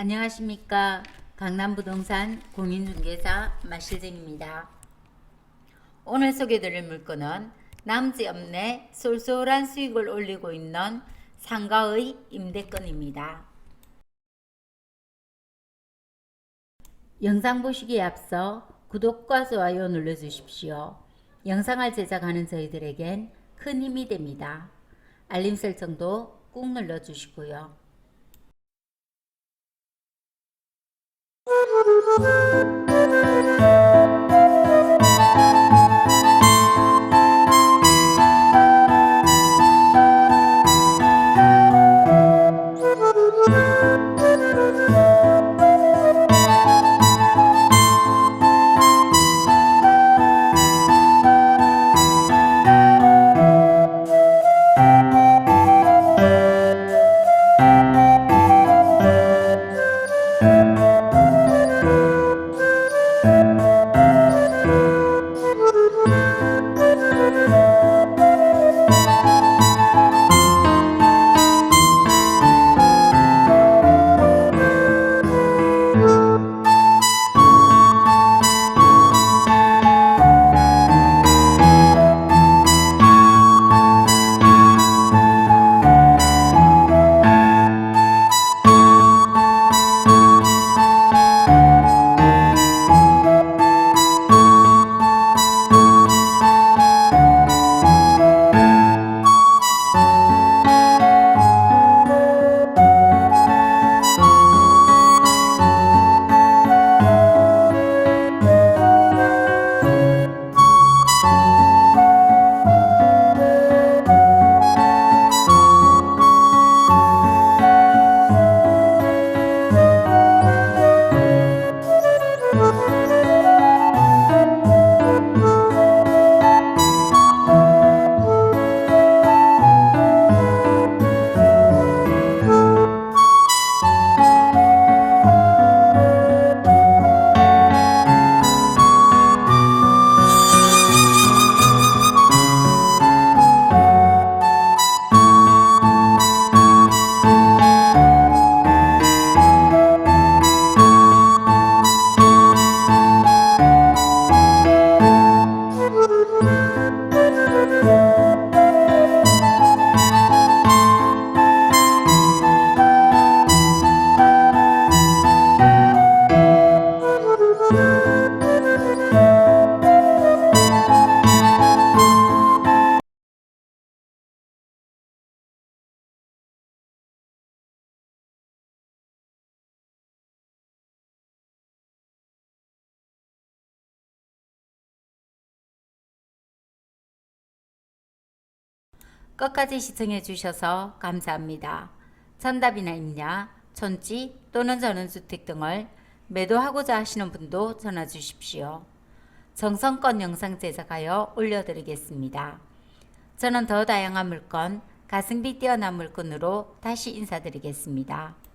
안녕하십니까. 강남부동산 공인중개사 마실진입니다. 오늘 소개드릴 물건은 남지 읍내 쏠쏠한 수익을 올리고 있는 상가의 임대권입니다. 영상 보시기에 앞서 구독과 좋아요 눌러주십시오. 영상을 제작하는 저희들에겐 큰 힘이 됩니다. 알림 설정도 꾹 눌러주시고요. Thank you. 끝까지 시청해 주셔서 감사합니다. 전답이나 임야, 촌지 또는 전원주택 등을 매도하고자 하시는 분도 전화 주십시오. 정성껏 영상 제작하여 올려드리겠습니다. 저는 더 다양한 물건, 가성비 뛰어난 물건으로 다시 인사드리겠습니다.